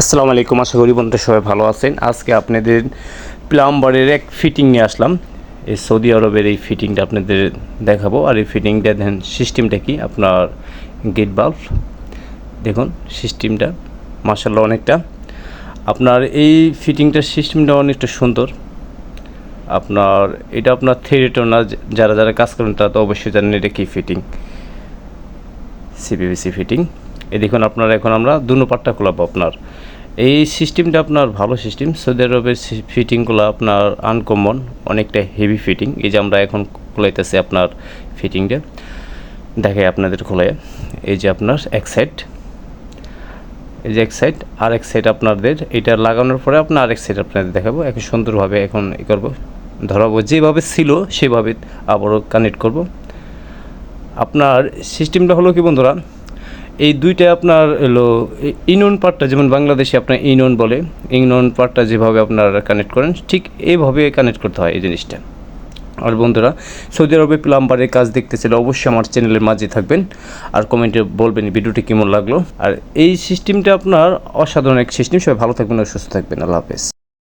আসসালামু আলাইকুম, আশা করি বন্ধুরা সবাই ভালো আছেন। আজকে আপনাদের প্লাম্বারের এক ফিটিং নিয়ে আসলাম। এই সৌদি আরবের এই ফিটিংটা আপনাদের দেখাবো। আর এই ফিটিংটা দেখেন, সিস্টেমটা কি? আপনার গেট বাল্ব দেখুন, সিস্টেমটা মাসাল্লাহ অনেকটা। আপনার এই ফিটিংটার সিস্টেমটা অনেকটা সুন্দর। আপনার, এটা আপনার থিয়েটার যারা যারা কাজ করেন তারা তো অবশ্যই জানেন এটা কি ফিটিং সিপিভিসি ফিটিং এই দেখুন, আপনার এখন আমরা দুনো পাট্টা খোলাবো আপনার। এই সিস্টেমটা আপনার ভালো সিস্টেম সৌদি আরবের ফিটিংগুলো আপনার আনকমন অনেকটা হেভি ফিটিং এই যে আমরা এখন খোলাইতেছি আপনার ফিটিংটা দেখাই আপনাদের খোলায় এই যে আপনার এক সাইড এই যে এক সাইড আর এক সাইড আপনাদের। এটা লাগানোর পরে আপনার আরেক সাইড আপনাদের দেখাবো। এখন সুন্দরভাবে এখন ই করব। ধরাবো, যেভাবে ছিল, সেভাবে আবারও কানেক্ট করব। আপনার সিস্টেমটা হলো কি বন্ধুরা? এই দুইটা আপনার হলো ইনন পার্টটা যেমন বাংলাদেশে আপনার ইনন বলে ইনন পার্টটা যেভাবে আপনারা কানেক্ট করেন, ঠিক এইভাবে কানেক্ট করতে হয় এই জিনিসটা। আর বন্ধুরা, সৌদি আরবে প্লাম্বারের কাজ দেখতে চাইলে অবশ্যই আমার চ্যানেলের মাঝে থাকবেন আর কমেন্টে বলবেন ভিডিওটি কেমন লাগল। আর এই সিস্টেমটা আপনার অসাধারণ এক সিস্টেম সবাই ভালো থাকবেন আর সুস্থ থাকবেন। আল্লাহ হাফেজ।